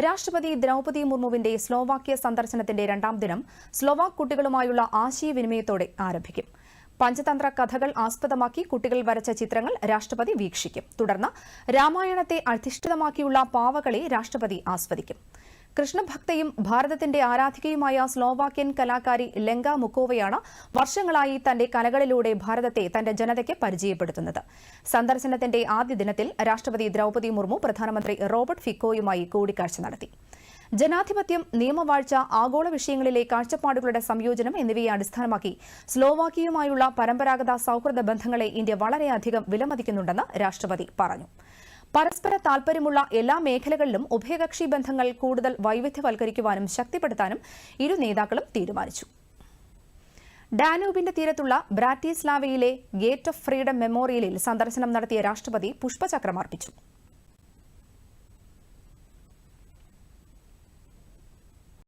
രാഷ്ട്രപതി ദ്രൗപദി മുർമുവിന്റെ സ്ലോവാക്യ സന്ദർശനത്തിന്റെ രണ്ടാം ദിനം സ്ലോവാക് കുട്ടികളുമായുള്ള ആശയവിനിമയത്തോടെ ആരംഭിക്കും. പഞ്ചതന്ത്ര കഥകൾ ആസ്പദമാക്കി കുട്ടികൾ വരച്ച ചിത്രങ്ങൾ രാഷ്ട്രപതി വീക്ഷിക്കും. തുടർന്ന് രാമായണത്തെ അധിഷ്ഠിതമാക്കിയുള്ള പാവകളെ രാഷ്ട്രപതി ആസ്വദിക്കും. കൃഷ്ണഭക്തയും ഭാരതത്തിന്റെ ആരാധികയുമായ സ്ലോവാക്യൻ കലാകാരി ലെങ്ക മുക്കോവയാണ് വർഷങ്ങളായി തന്റെ കലകളിലൂടെ ഭാരതത്തെ തന്റെ ജനതയ്ക്ക് പരിചയപ്പെടുത്തുന്നത്. സന്ദർശനത്തിന്റെ ആദ്യ ദിനത്തിൽ രാഷ്ട്രപതി ദ്രൌപദി മുർമു പ്രധാനമന്ത്രി റോബർട്ട് ഫിക്കോയുമായി കൂടിക്കാഴ്ച നടത്തി. ജനാധിപത്യം നിയമവാഴ്ച ആഗോള വിഷയങ്ങളിലെ കാഴ്ചപ്പാടുകളുടെ സംയോജനം എന്നിവയെ അടിസ്ഥാനമാക്കി സ്ലോവാക്കിയുമായുള്ള പരമ്പരാഗത സൌഹൃദ ബന്ധങ്ങളെ ഇന്ത്യ വളരെയധികം വിലമതിക്കുന്നുണ്ടെന്ന് രാഷ്ട്രപതി പറഞ്ഞു. പരസ്പര താൽപര്യമുള്ള എല്ലാ മേഖലകളിലും ഉഭയകക്ഷി ബന്ധങ്ങൾ കൂടുതൽ വൈവിധ്യവൽക്കരിക്കുവാനും ശക്തിപ്പെടുത്താനും ഇരു നേതാക്കളും തീരുമാനിച്ചു. ഡാനൂബിന്റെ തീരത്തുള്ള ബ്രാറ്റിസ്ലാവയിലെ ഗേറ്റ് ഓഫ് ഫ്രീഡം മെമ്മോറിയലിൽ സന്ദർശനം നടത്തിയ രാഷ്ട്രപതി പുഷ്പചക്രം അർപ്പിച്ചു.